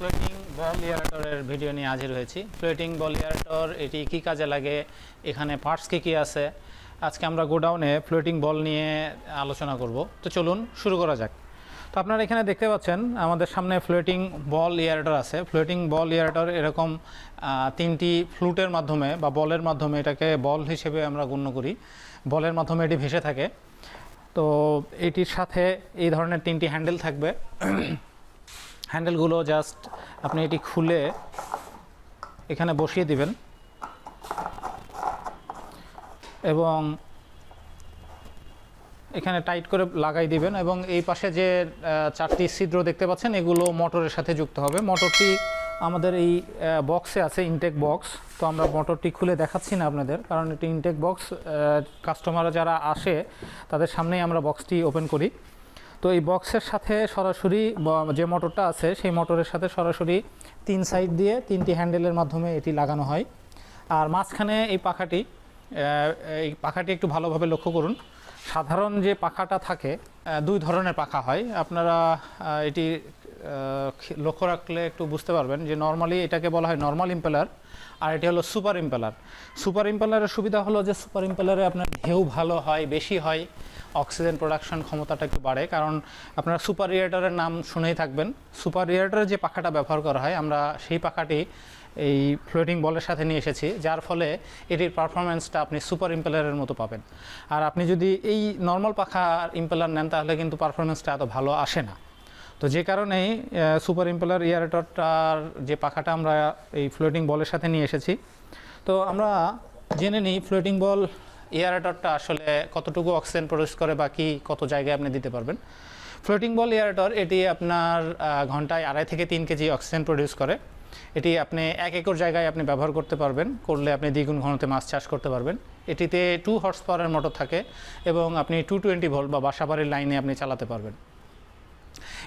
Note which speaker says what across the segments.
Speaker 1: Floating বল ইয়ারেটরের video নিয়ে হাজির হয়েছি। ফ্লোটিং বল ইয়ারেটর এটি কী কাজে লাগে? এখানে পার্টস কী কী আছে? আজকে আমরা গোডাউনে ফ্লোটিং বল নিয়ে আলোচনা করব। তো চলুন শুরু করা যাক। তো আপনারা এখানে দেখতে পাচ্ছেন, আমাদের সামনে ফ্লোটিং বল ইয়ারেটর আছে। ফ্লোটিং বল ইয়ারেটর এরকম তিনটি ফ্লুটের মাধ্যমে বা বলের মাধ্যমে এটাকে বল হিসেবে আমরা গণ্য করি। বলের মাধ্যমে এটি ভেসে থাকে। তো এটির সাথে এই ধরনের তিনটি হ্যান্ডেল থাকবে। হ্যান্ডেলগুলো জাস্ট আপনি এটি খুলে এখানে বসিয়ে দিবেন। এবং এখানে টাইট করে লাগাই দিবেন এবং এই পাশে যে চারটি ছিদ্র দেখতে পাচ্ছেন, এগুলো মোটরের সাথে যুক্ত হবে। মোটরটি আমাদের এই বক্সে আছে, ইনটেক বক্স। তো আমরা মোটরটি খুলে দেখাচ্ছি না আপনাদের, কারণ এটি ইনটেক বক্স কাস্টমাররা যারা আসে, তাদের সামনেই আমরা বক্সটি ওপেন করি। তো এই বক্সের সাথে সরাসরি যে মোটরটা আছে, সেই মোটরের সাথে সরাসরি তিন সাইড দিয়ে তিনটি হ্যান্ডেলের মাধ্যমে এটি লাগানো হয়। আর মাঝখানে এই পাখাটি এই পাখাটি একটু ভালোভাবে লক্ষ্য করুন। সাধারণ যে পাখাটা থাকে দুই ধরনের পাখা হয়। আপনারা এটি লক্ষ্য রাখলে একটু বুঝতে পারবেন যে নর্মালি এটাকে বলা হয় নর্মাল ইম্পেলার আর এটি হলো সুপার ইম্পেলার সুপার ইম্পেলারের সুবিধা হলো যে সুপার ইম্পেলারে আপনার ঢেউ ভালো হয়, বেশি হয় অক্সিজেন প্রোডাকশন ক্ষমতাটা একটু বাড়ে। কারণ আপনারা সুপার রিয়েটারের নাম শুনেই থাকবেন। সুপার রিয়েটারের যে পাখাটা ব্যবহার করা হয়, আমরা সেই পাখাটি এই ফ্লোটিং বলের সাথে নিয়ে এসেছি, যার ফলে এটির পারফরমেন্সটা আপনি সুপার ইম্পেলারের মতো পাবেন। আর আপনি যদি এই নর্মাল পাখা ইম্পেলার নেন, তাহলে কিন্তু পারফরমেন্সটা এত ভালো আসে না। তো যে কারণেই সুপার ইম্পেলার ইয়ারেটরটার যে পাখাটা আমরা এই ফ্লোটিং বলের সাথে নিয়ে এসেছি। তো আমরা জেনে নিই ফ্লোটিং বল এয়ারেটরটা আসলে কতটুকু অক্সিজেন প্রডিউস করে বা কি, কত জায়গায় আপনি দিতে পারবেন। ফ্লোটিং বল এয়ারেটর এটি আপনার ঘন্টায় আড়াই থেকে তিন কেজি অক্সিজেন প্রডিউস করে। এটি আপনি এক একর জায়গায় আপনি ব্যবহার করতে পারবেন, করলে আপনি দ্বিগুণ ঘনতে মাছ চাষ করতে পারবেন। এটিতে টু হর্স পাওয়ারের মোটর থাকে এবং আপনি টু টোয়েন্টি ভোল্ট বা বাসাবাড়ির লাইনে আপনি চালাতে পারবেন।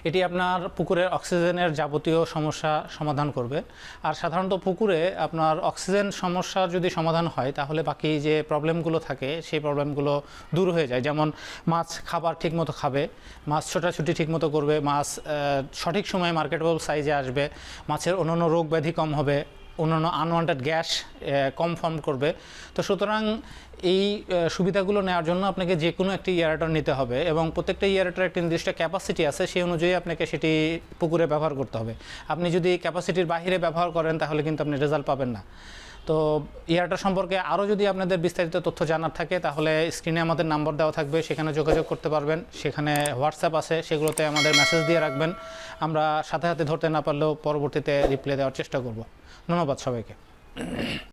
Speaker 1: এটি আপনার পুকুরের অক্সিজেনের যাবতীয় সমস্যা সমাধান করবে। আর সাধারণত পুকুরে আপনার অক্সিজেন সমস্যার যদি সমাধান হয়, তাহলে বাকি যে প্রবলেমগুলো থাকে, সেই প্রবলেমগুলো দূর হয়ে যায়। যেমন মাছ খাবার ঠিকমতো খাবে, মাছ ছোটাছুটি ঠিকমতো করবে, মাছ সঠিক সময়ে মার্কেটেবল সাইজে আসবে, মাছের অন্যান্য রোগ ব্যাধি কম হবে অন্যান্য আনওয়ান্টেড গ্যাস কম ফর্ম করবে। তো সুতরাং এই সুবিধাগুলো নেওয়ার জন্য আপনাকে যে কোনো একটি ইয়ারেটার নিতে হবে এবং প্রত্যেকটা ইয়ারেটার একটি নির্দিষ্ট ক্যাপাসিটি আছে, সেই অনুযায়ী আপনাকে সেটি পুকুরে ব্যবহার করতে হবে। আপনি যদি ক্যাপাসিটির বাহিরে ব্যবহার করেন, তাহলে কিন্তু আপনি রেজাল্ট পাবেন না। তো ইয়ারটা সম্পর্কে আরও যদি আপনাদের বিস্তারিত তথ্য জানার থাকে, তাহলে স্ক্রিনে আমাদের নাম্বার দেওয়া থাকবে, সেখানে যোগাযোগ করতে পারবেন। সেখানে হোয়াটসঅ্যাপ আছে, সেগুলোতে আমাদের মেসেজ দিয়ে রাখবেন। আমরা সাথে সাথে ধরতে না পারলেও পরবর্তীতে রিপ্লাই দেওয়ার চেষ্টা করব। ধন্যবাদ সবাইকে।